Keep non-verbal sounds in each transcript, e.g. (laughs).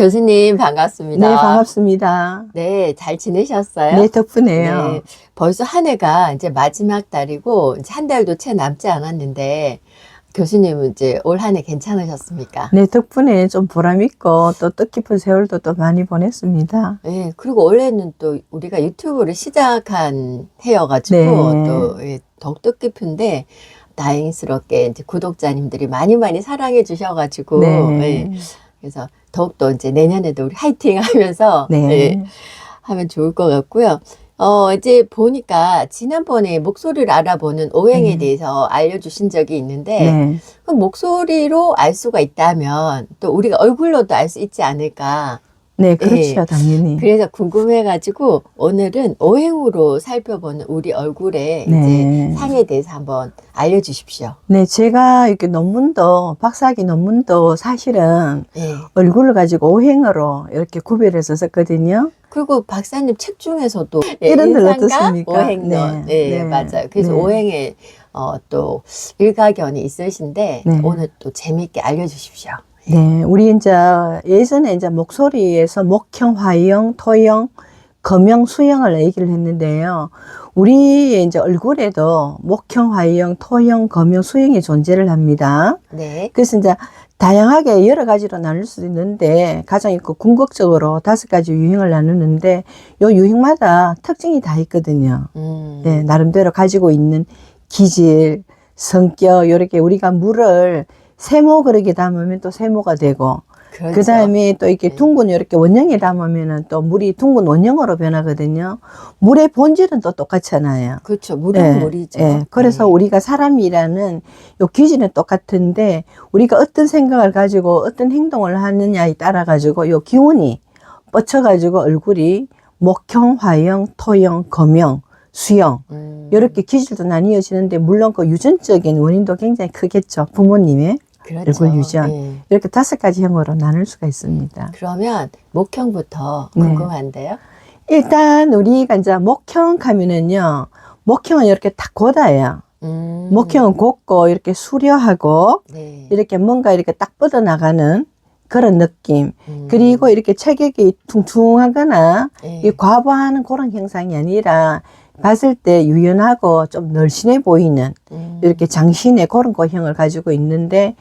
교수님 반갑습니다. 네, 반갑습니다. 네, 잘 지내셨어요? 네, 덕분에요. 네, 벌써 한 해가 이제 마지막 달이고 이제 한 달도 채 남지 않았는데 교수님은 이제 올 한 해 괜찮으셨습니까? 네, 덕분에 좀 보람 있고 또 뜻깊은 세월도 또 많이 보냈습니다. 네, 그리고 올해는 또 우리가 유튜브를 시작한 해여가지고 네. 또 예, 더욱 뜻깊은데 다행스럽게 이제 구독자님들이 많이 많이 사랑해 주셔가지고 네. 예, 그래서 더욱더 이제 내년에도 우리 화이팅 하면서 네. 예, 하면 좋을 것 같고요. 어, 이제 보니까 지난번에 목소리를 알아보는 오행에 음. 대해서 알려주신 적이 있는데, 네. 그럼 목소리로 알 수가 있다면 또 우리가 얼굴로도 알 수 있지 않을까. 네, 그렇죠, 예. 당연히. 그래서 궁금해가지고 오늘은 오행으로 살펴보는 우리 얼굴의 네. 이제 상에 대해서 한번 알려주십시오. 네, 제가 이렇게 논문도, 박사학위 논문도 사실은 네. 얼굴을 가지고 오행으로 이렇게 구별해서 썼거든요. 그리고 박사님 책 중에서도 이런 들 인상과 어떻습니까? 오행론, 네, 네, 네. 맞아요. 그래서 네. 오행에 어, 또 일가견이 있으신데 네. 오늘 또 재미있게 알려주십시오. 네, 우리 이제 예전에 이제 목소리에서 목형, 화형, 토형, 검형, 수형을 얘기를 했는데요. 우리 이제 얼굴에도 목형, 화형, 토형, 검형, 수형이 존재를 합니다. 네, 그래서 이제 다양하게 여러 가지로 나눌 수 있는데 가장 그 궁극적으로 다섯 가지 유형을 나누는데 요 유형마다 특징이 다 있거든요. 음, 네, 나름대로 가지고 있는 기질, 성격, 요렇게 우리가 물을 세모 그릇에 담으면 또 세모가 되고, 그렇죠. 그 다음에 또 이렇게 네. 둥근 이렇게 원형에 담으면은 또 물이 둥근 원형으로 변하거든요. 물의 본질은 또 똑같잖아요. 그렇죠. 물은 예, 물이죠. 예. 그래서 네. 우리가 사람이라는 요 기질은 똑같은데 우리가 어떤 생각을 가지고 어떤 행동을 하느냐에 따라 가지고 요 기운이 뻗쳐 가지고 얼굴이 목형, 화형, 토형, 검형, 수형 음, 이렇게 기질도 나뉘어지는데 물론 그 유전적인 원인도 굉장히 크겠죠. 부모님의 그렇죠. 얼굴 유전. 예. 이렇게 다섯 가지 형으로 나눌 수가 있습니다. 그러면 목형부터 네. 궁금한데요. 일단 우리가 이제 목형 하면은요. 목형은 이렇게 딱 곧아요. 음, 목형은 곧고 이렇게 수려하고 네. 이렇게 뭔가 이렇게 딱 뻗어 나가는 그런 느낌. 음, 그리고 이렇게 체격이 퉁퉁하거나 예. 이 과부하는 그런 형상이 아니라 봤을 때 유연하고 좀 날씬해 보이는 음, 이렇게 장신의 그런 고형을 가지고 있는데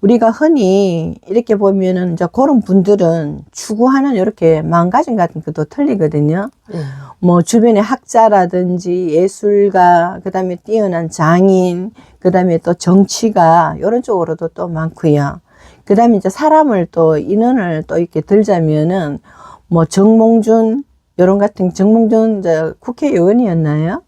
우리가 흔히 이렇게 보면은 이제 그런 분들은 추구하는 이렇게 마음가짐 같은 것도 틀리거든요. 예. 뭐 주변에 학자라든지 예술가, 그 다음에 뛰어난 장인, 그 다음에 또 정치가 이런 쪽으로도 또 많고요. 그 다음에 이제 사람을 또 인원을 또 이렇게 들자면은 뭐 정몽준 이런 같은 정몽준 국회의원이었나요?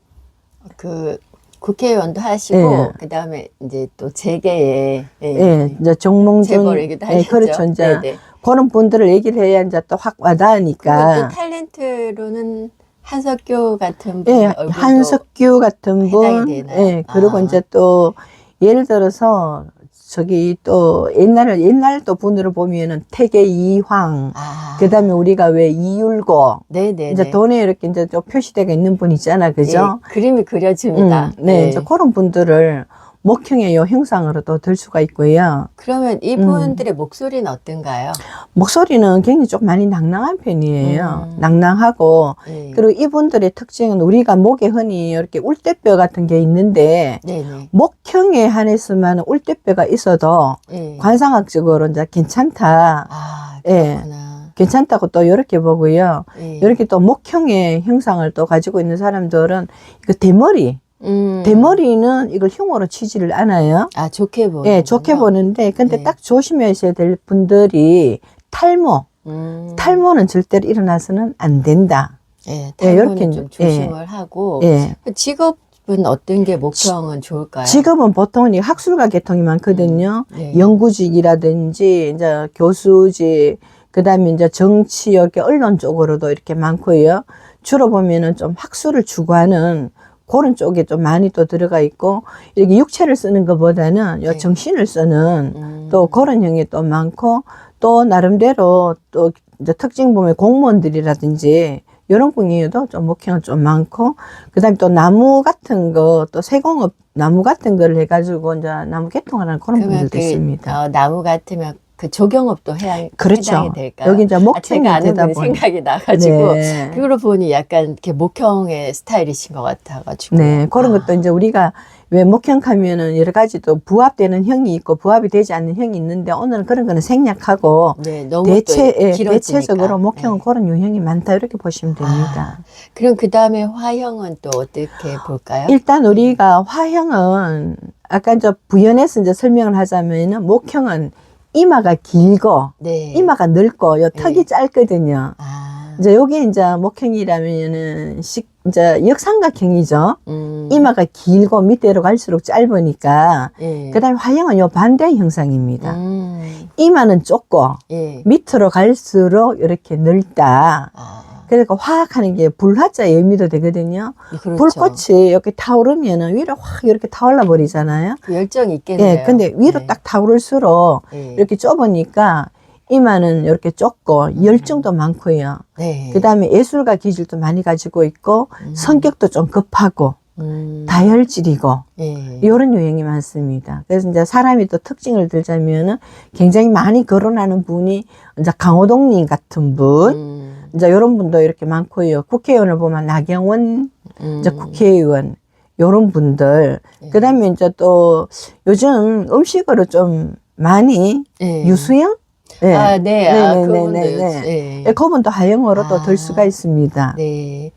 그 국회의원도 하시고 예. 그다음에 이제 또 재계에 예, 예, 이제 정몽준 재벌이기도 예, 하셨죠. 그렇죠. 이제 네네. 그런 분들을 얘기를 해야 이제 또 확 와닿으니까. 탤런트로는 한석규 같은 분 예, 얼굴도 한석규 같은 해당이 분. 되나요? 예, 그리고 아. 이제 또 예를 들어서 저기 또 옛날에 옛날 또 분으로 보면은 태계 이황. 아, 그다음에 우리가 왜 이율고 네네 이제 돈에 이렇게 이제 좀 표시되어 있는 분 있잖아. 그죠? 예, 그림이 그려집니다. 음, 네, 이제 그런 분들을 목형의 요 형상으로 또들 수가 있고요. 그러면 이분들의 목소리는 어떤가요? 목소리는 굉장히 좀 많이 낭낭한 편이에요. 음. 낭낭하고 예. 그리고 이분들의 특징은 우리가 목에 흔히 이렇게 울대뼈 같은 게 있는데 네 네. 목형에 한해서만 울대뼈가 있어도 예. 관상학적으로 이제 괜찮다. 아, 예. 그렇구나. 괜찮다고 또 이렇게 보고요. 예. 이렇게 또 목형의 형상을 또 가지고 있는 사람들은 이거 대머리, 음. 대머리는 이걸 흉으로 치지를 않아요. 아, 좋게 보는. 예, 좋게 보는데 근데 네. 딱 조심하셔야 될 분들이 탈모, 음. 탈모는 절대로 일어나서는 안 된다. 예, 예, 탈모는 이렇게 좀 예. 조심을 하고. 예. 그 직업은 어떤 게 목표형은 좋을까요? 직업은 보통 이 학술가 계통이 많거든요. 네. 연구직이라든지 이제 교수직, 그 다음에 이제 정치 이렇게 언론 쪽으로도 이렇게 많고요. 주로 보면은 좀 학술을 추구하는 그런 쪽에 좀 많이 또 들어가 있고 이렇게 육체를 쓰는 것보다는 요 네. 정신을 쓰는 음. 또 그런 형이 또 많고 또 나름대로 또 이제 특징 보면 공무원들이라든지 이런 분야에도 좀 목형은 좀 많고 그다음에 또 나무 같은 거 또 세공업 나무 같은 거를 해가지고 이제 나무 개통하는 그런 분들도 그, 있습니다. 어, 나무 같으면 그 조경업도 해야 그렇죠. 해당이 될까요? 여기 이제 아, 목청이 제가 아는 생각이 나가지고 네. 그걸로 보니 약간 이렇게 목형의 스타일이신 것 같아가지고 네, 그런 아, 것도 이제 우리가 왜 목형 하면은 여러 가지 또 부합되는 형이 있고 부합이 되지 않는 형이 있는데 오늘은 그런 거는 생략하고 네, 너무 대체, 또 예. 대체적으로 목형은 네. 그런 유형이 많다 이렇게 보시면 됩니다. 그럼 그 다음에 화형은 또 어떻게 볼까요? 일단 우리가 화형은 아까 이제 부연해서 이제 설명을 하자면은 목형은 이마가 길고 네. 이마가 넓고 요 턱이 네. 짧거든요. 아, 이제 요게 이제 목형이라면은 식 이제 역삼각형이죠. 음, 이마가 길고 밑으로 갈수록 짧으니까 예. 그다음에 화형은 요 반대 형상입니다. 음, 이마는 좁고 예. 밑으로 갈수록 이렇게 넓다. 아, 그러니까 화학하는 게 불화자의 의미도 되거든요. 그렇죠. 불꽃이 이렇게 타오르면은 위로 확 이렇게 타올라 버리잖아요. 그 열정이 있겠네요. 예, 근데 위로 네. 딱 타오를수록 예. 이렇게 좁으니까 이마는 이렇게 좁고 열정도 많고요. 네. 그 다음에 예술가 기질도 많이 가지고 있고 음. 성격도 좀 급하고 음, 다혈질이고 예. 이런 유형이 많습니다. 그래서 이제 사람이 또 특징을 들자면은 굉장히 많이 거론하는 분이 이제 강호동님 같은 분, 음, 이제 이런 분도 이렇게 많고요. 국회의원을 보면 나경원 음, 이제 국회의원 이런 분들. 예. 그다음에 이제 또 요즘 음식으로 좀 많이 예. 유수영, 네. 아, 네. 아, 네, 네, 그분도 네, 네. 요즘- 예. 예, 그분도 하영어로 또 아. 들 수가 있습니다. 네.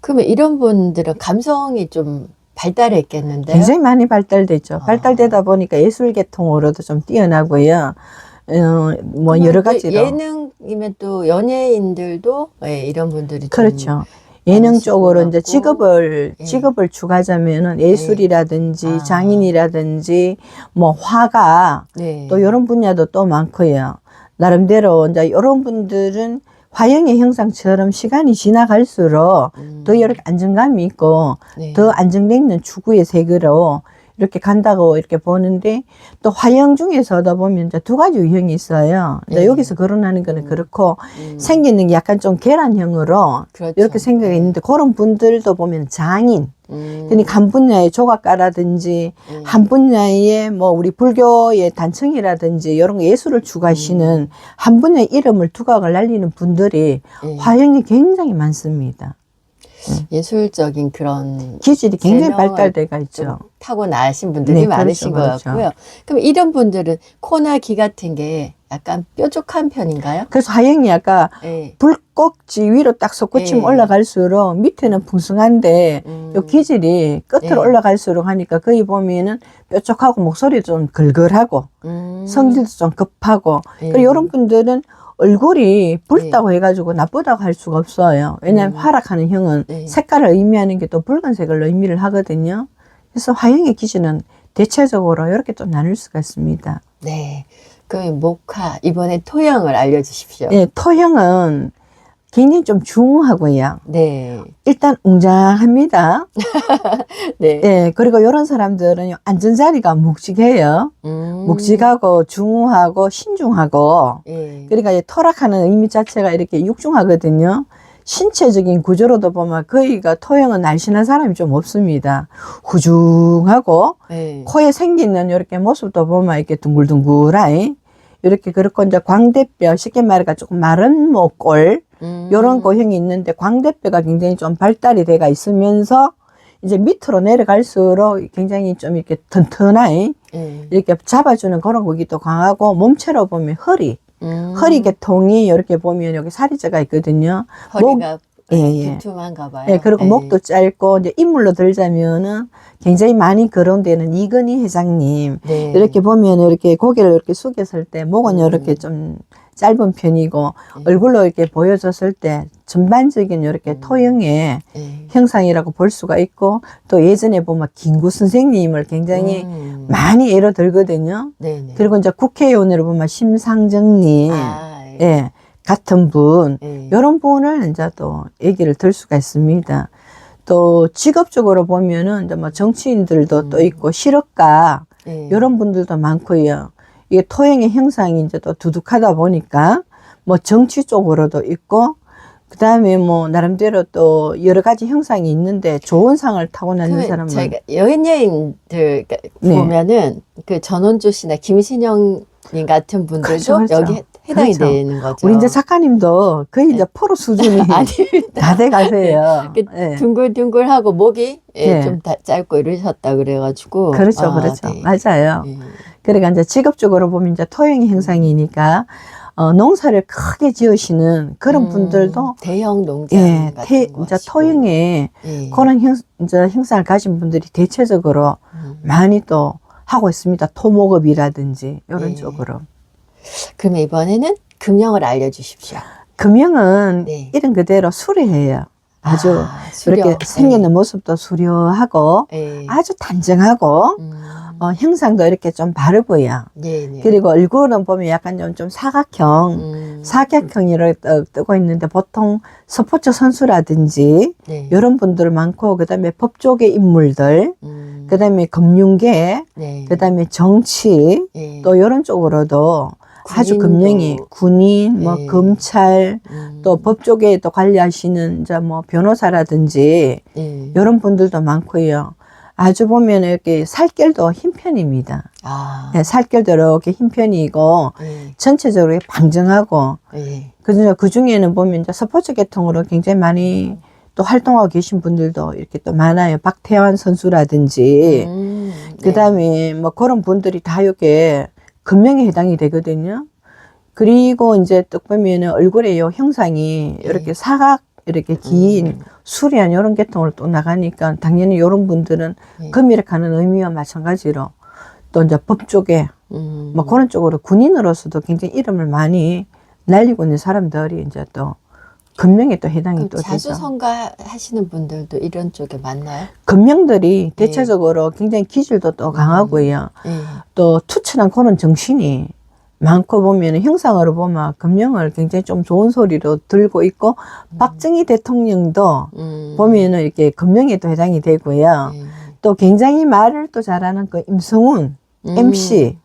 그러면 이런 분들은 감성이 좀 발달했겠는데요? 굉장히 많이 발달됐죠. 아. 발달되다 보니까 예술 계통으로도 좀 뛰어나고요. 어, 뭐 여러 또 가지로 예능이면 또 연예인들도 예, 이런 분들이 좀 그렇죠. 예능 쪽으로 것 이제. 직업을 예. 직업을 추가하자면은 예술이라든지 아. 장인이라든지 뭐 화가 네. 또 이런 분야도 또 많고요. 나름대로 이제 이런 분들은 화형의 형상처럼 시간이 지나갈수록 음, 더 이렇게 안정감이 있고 네. 더 안정돼 있는 추구의 세계로 이렇게 간다고 이렇게 보는데 또 화형 중에서도 보면 이제 두 가지 유형이 있어요. 네. 여기서 거론하는 거는 음. 그렇고 음, 생기는 게 약간 좀 계란형으로 그렇죠. 이렇게 생각이 있는데 그런 분들도 보면 장인, 음, 그러니까 한 분야의 조각가라든지 음, 한 분야의 뭐 우리 불교의 단청이라든지 이런 예술을 추구하시는 한 분야의 이름을 두각을 날리는 분들이 예. 화형이 굉장히 많습니다. 예술적인 그런 기질이 굉장히 발달돼가 좀 있죠. 타고 나신 분들이 네, 많으신 그렇죠, 것 그렇죠. 같고요. 그럼 이런 분들은 코나 귀 같은 게 약간 뾰족한 편인가요? 그래서 화형이 아까 예. 불꼭지 위로 딱 솟구치면 예. 올라갈수록 밑에는 풍성한데 음, 요 기질이 끝으로 예. 올라갈수록 하니까 거기 보면은 뾰족하고 목소리도 좀 걸걸하고 음, 성질도 좀 급하고 예. 그리고 이런 분들은 얼굴이 붉다고 해가지고 나쁘다고 할 수가 없어요. 왜냐하면 음. 화락하는 형은 네. 색깔을 의미하는 게 또 붉은색을 의미를 하거든요. 그래서 화형의 기질은 대체적으로 이렇게 좀 나눌 수가 있습니다. 네. 그럼 목화 이번에 토형을 알려주십시오. 예, 토형은 굉장히 좀 중후하고요. 네. 일단 웅장합니다. (laughs) 네. 예, 그리고 이런 사람들은 안전자리가 묵직해요. 음, 묵직하고 중후하고 신중하고 예. 그러니까 이 토락하는 의미 자체가 이렇게 육중하거든요. 신체적인 구조로도 보면 거의가 토형은 날씬한 사람이 좀 없습니다. 후중하고 예. 코에 생기는 이렇게 모습도 보면 이렇게 둥글둥글하이 이렇게 그렇고 이제 광대뼈 쉽게 말해가 조금 마른 목골 음, 이런 고형이 있는데 광대뼈가 굉장히 좀 발달이 돼가 있으면서 이제 밑으로 내려갈수록 굉장히 좀 이렇게 튼튼하이 예. 이렇게 잡아주는 그런 거기도 강하고 몸체로 보면 허리 음, 허리 계통이 이렇게 보면 여기 살이 쪄가 있거든요. 허리가 예, 예. 두툼한가 봐요. 예, 그리고 예. 목도 짧고 이제 인물로 들자면은 굉장히 많이 거론되는 이건희 회장님 네. 이렇게 보면 이렇게 고개를 이렇게 숙였을 때 목은 음. 이렇게 좀 짧은 편이고 예. 얼굴로 이렇게 보여줬을 때 전반적인 이렇게 음. 토형의 예. 형상이라고 볼 수가 있고 또 예전에 보면 김구 선생님을 굉장히 음, 많이 예로 들거든요. 네 네. 그리고 이제 국회의원으로 보면 심상정님 아, 예. 예, 같은 분, 예. 이런 분을 이제 또 얘기를 들 수가 있습니다. 또 직업적으로 보면은 이제 뭐 정치인들도 음. 또 있고 실업가 예. 이런 분들도 많고요. 이게 토형의 형상이 이제 또 두둑하다 보니까 뭐 정치 쪽으로도 있고 그 다음에 뭐 나름대로 또 여러 가지 형상이 있는데 좋은 상을 타고나는 그러면 사람은 저희가 연예인들 네. 보면은 그 전원주 씨나 김신영 같은 분들도 그렇죠, 그렇죠. 여기 해- 해당이 그렇죠. 되는 거죠. 우리 이제 작가님도 거의 이제 프로 수준이 (laughs) 아닙니다. (laughs) 다 돼가세요. 그 예. 둥글둥글하고 목이 예, 네. 좀 다 짧고 이러셨다 그래가지고 그렇죠, 아, 그렇죠. 네. 맞아요. 예. 그러니까 이제 직업적으로 보면 이제 토형이 형상이니까 어, 농사를 크게 지으시는 그런 음, 분들도 대형 농장 예, 같은 태, 거 이제 하시고. 토형에 예. 그런 형, 이제 형상을 가진 분들이 대체적으로 음. 많이 또 하고 있습니다. 토목업이라든지 이런 네. 쪽으로. 그럼 이번에는 금형을 알려주십시오. 금형은 네. 이런 그대로 수려해요. 아주 아, 수려. 이렇게 생기는 모습도 수려하고 예. 예. 아주 단정하고 음. 어, 형상도 이렇게 좀 바르고요. 예, 네. 그리고 얼굴은 보면 약간 좀, 좀 사각형, 음. 사각형으로 떠- 뜨고 있는데 보통 스포츠 선수라든지 네. 이런 분들 많고 그다음에 법조계 인물들, 음. 그다음에 금융계, 네. 그다음에 정치 예. 또 이런 쪽으로도 아주. 금령이 군인, 뭐 네. 검찰, 음. 또 법조계에 또 관리하시는 이제 뭐 변호사라든지 예. 이런 분들도 많고요. 아주 보면 이렇게 살결도 흰 편입니다. 아. 네, 살결도 이렇게 흰 편이고 예. 전체적으로 방정하고 예. 그, 그 중에는 보면 이제 스포츠 계통으로 굉장히 많이 또 활동하고 계신 분들도 이렇게 또 많아요. 박태환 선수라든지 음. 네. 그 다음에 뭐 그런 분들이 다 이렇게 금명에 해당이 되거든요. 그리고 이제 또 보면은 얼굴에 요 형상이 네. 이렇게 사각 이렇게 긴 음. 수리한 이런 계통으로 또 나가니까 당연히 이런 분들은 네. 금이라 하는 의미와 마찬가지로 또 이제 법 쪽에 음. 뭐 그런 쪽으로 군인으로서도 굉장히 이름을 많이 날리고 있는 사람들이 이제 또 금명에 또 해당이 또 되죠. 자수성가 하시는 분들도 이런 쪽에 많나요? 금명들이 대체적으로 굉장히 기질도 또 강하고요. 예. 또 투철한 그런 정신이 많고 보면 형상으로 보면 금령을 굉장히 좀 좋은 소리로 들고 있고 박정희 대통령도 음. 보면은 이렇게 금령에도 해당이 되고요. 예. 또 굉장히 말을 또 잘하는 그 임성훈 음. MC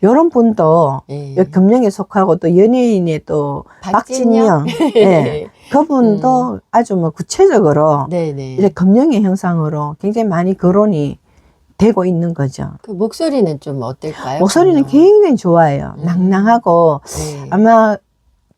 이런 분도 예. 금령에 속하고 또 연예인의 또 박진영? (laughs) 예. 그분도 아주 뭐 구체적으로 네네. 이제 금령의 형상으로 굉장히 많이 거론이 되고 있는 거죠. 그 목소리는 좀 어떨까요? 목소리는 그러면? 굉장히 좋아요. 음. 낭낭하고 네. 아마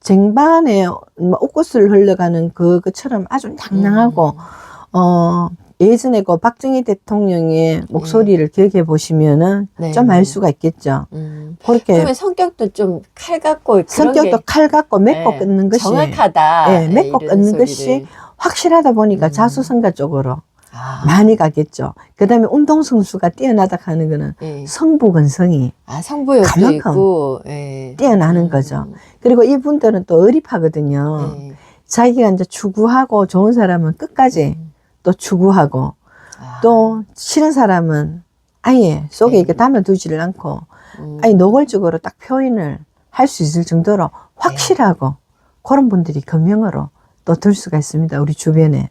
쟁반에 뭐 옷구슬 흘러가는 그, 그처럼 아주 낭낭하고, 음. 어, 예전에 그 박정희 대통령의 목소리를 기억해 보시면은 네. 좀 알 수가 있겠죠. 음. 그렇게 그러면 성격도 좀 칼 같고 성격도 게칼 같고 맺고 예, 끊는 것이 정확하다. 예, 맺고 이런 끊는. 것이 확실하다 보니까 음. 자수성가 쪽으로 아, 많이 가겠죠. 그 다음에 운동성수가 뛰어나다 하는 거는 예. 성부근성이 아 성부욕도 있고 예. 뛰어나는 음. 거죠. 그리고 이분들은 또 어립하거든요. 예. 자기가 이제 추구하고 좋은 사람은 끝까지 음. 또 추구하고 아, 또 싫은 사람은 아예 속에 네. 이렇게 담아두지를 않고 음. 아예 노골적으로 딱 표현을 할 수 있을 정도로 확실하고 그런 분들이 금형으로 또 들 수가 있습니다. 우리 주변에.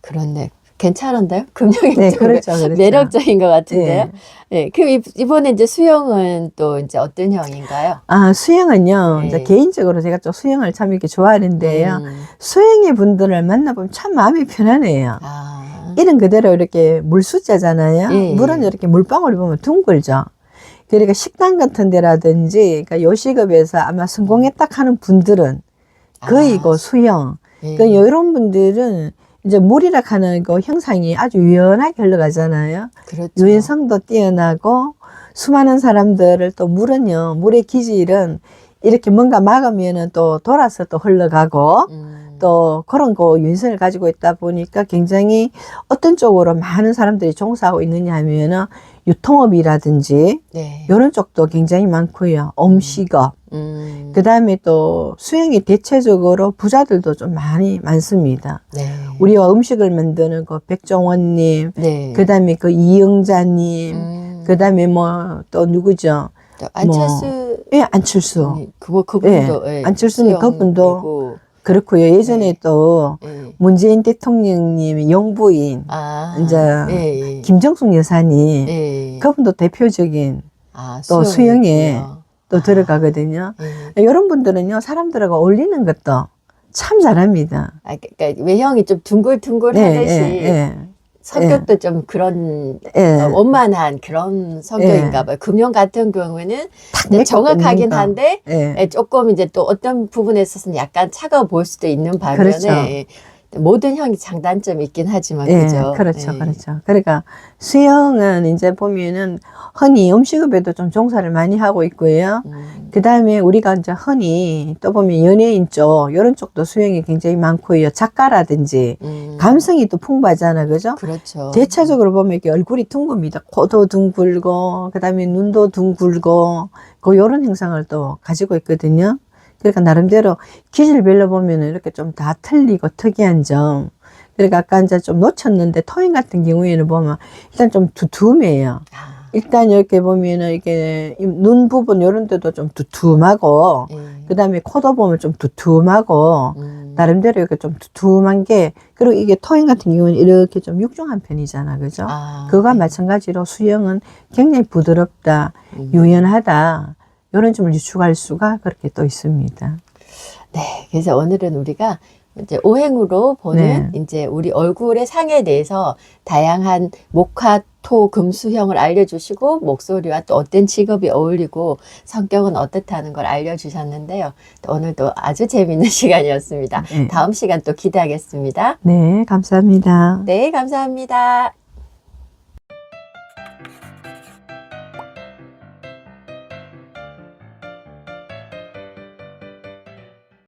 그렇네. 괜찮은데요? 금융이 네, 좀 그렇죠. 그렇죠. 매력적인 것 같은데요. 네. 예. 그럼 이- 이번에 이제 수영은 또 이제 어떤 형인가요? 아, 수영은요. 네. 이제 개인적으로 제가 좀 수영을 참 이렇게 좋아하는데요. 음. 수영의 분들을 만나보면 참 마음이 편하네요. 아, 이름 그대로 이렇게 물숫자잖아요. 예. 물은 이렇게 물방울이 보면 둥글죠. 그러니까 식당 같은 데라든지, 그러니까 요식업에서 아마 성공했다 하는 분들은 거의 아, 그 수영. 예. 그러니까 이런 분들은 이제 물이라 하는 그 형상이 아주 유연하게 흘러가잖아요. 그렇죠. 유연성도 뛰어나고 수많은 사람들을 또 물은요, 물의 기질은 이렇게 뭔가 막으면은 또 돌아서 또 흘러가고 음. 또 그런 거 유인성을 가지고 있다 보니까 굉장히 어떤 쪽으로 많은 사람들이 종사하고 있느냐 하면은 유통업이라든지 네. 이런 쪽도 굉장히 많고요. 음식업. 음. 그 다음에 또 수영이 대체적으로 부자들도 좀 많이 많습니다. 네. 우리와 음식을 만드는 그 백종원님, 네. 그 다음에 그 이영자님, 음. 그 다음에 뭐 또 누구죠? 또 안철수 예, 안철수. 음, 그거 그분도 예, 안철수님 그분도 그렇고요. 예전에 네. 또 예. 문재인 대통령님 영부인 아, 이제 예, 예. 김정숙 여사님 예. 그분도 대표적인 아, 또 수영에 수영이고요. 또 아. 들어가거든요. 예. 이런 분들은요 사람들하고 어울리는 것도 참 잘합니다. 아, 그러니까 외형이 좀 둥글둥글하듯이 예, 예. 성격도 좀 그런 예. 어, 원만한 그런 성격인가 봐요. 금융 같은 경우에는 정확하긴. 한데 예. 예, 조금 이제 또 어떤 부분에 있어서는 약간 차가워 보일 수도 있는 반면에 그렇죠. 예, 모든 형이 장단점이 있긴 하지만 예, 그죠. 그렇죠, 예. 그렇죠. 그러니까 수영은 이제 보면은 흔히 음식업에도 좀 종사를 많이 하고 있고요. 음, 그 다음에 우리가 이제 흔히 또 보면 연예인 쪽, 이런 쪽도 수영이 굉장히 많고요. 작가라든지 음, 감성이 또 풍부하잖아, 그죠? 그렇죠. 대체적으로 보면 이렇게 얼굴이 둥굽니다. 코도 둥글고, 그 다음에 눈도 둥글고, 그 요런 행상을 또 가지고 있거든요. 그러니까 나름대로 기질별로 보면은 이렇게 좀 다 틀리고 특이한 점. 그러니까 아까 이제 좀 놓쳤는데 토인 같은 경우에는 보면 일단 좀 두툼해요. 아, 일단 이렇게 보면은 이게 이눈 부분 요런 데도 좀 두툼하고, 예. 그 다음에 코도 보면 좀 두툼하고, 음, 나름대로 이렇게 좀 두툼한 게, 그리고 이게 토인 같은 경우는 이렇게 좀 육중한 편이잖아, 그죠? 아, 그거와 네. 마찬가지로 수영은 굉장히 부드럽다, 음. 유연하다, 이런 점을 유추할 수가 그렇게 또 있습니다. 네, 그래서 오늘은 우리가 이제 오행으로 보는 네. 이제 우리 얼굴의 상에 대해서 다양한 목화, 토, 금수형을 알려주시고 목소리와 또 어떤 직업이 어울리고 성격은 어떻다는 걸 알려주셨는데요. 또 오늘도 아주 재밌는 (laughs) 시간이었습니다. 네. 다음 시간 또 기대하겠습니다. 네, 감사합니다. 네, 감사합니다.